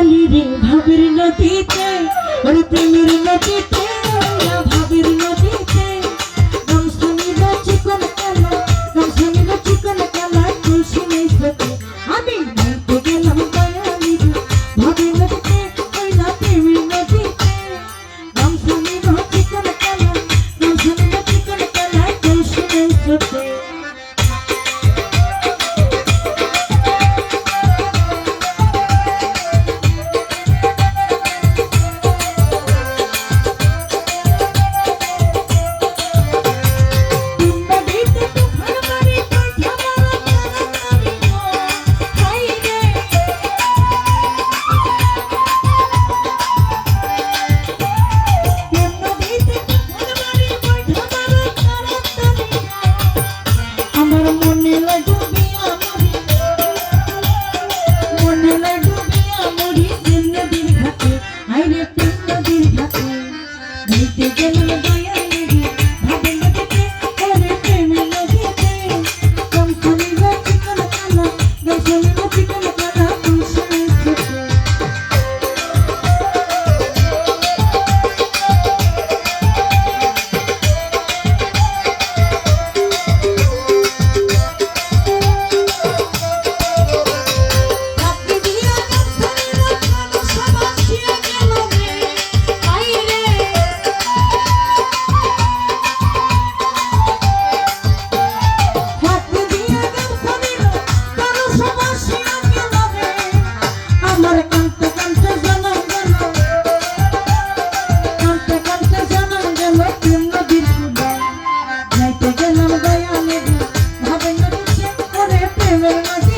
বাঙালি রে ভাবের নদীতে ওরে প্রেমের নদীতে ভাবের নদীতে। গামছানির You're giving me প্রেমের মাঝে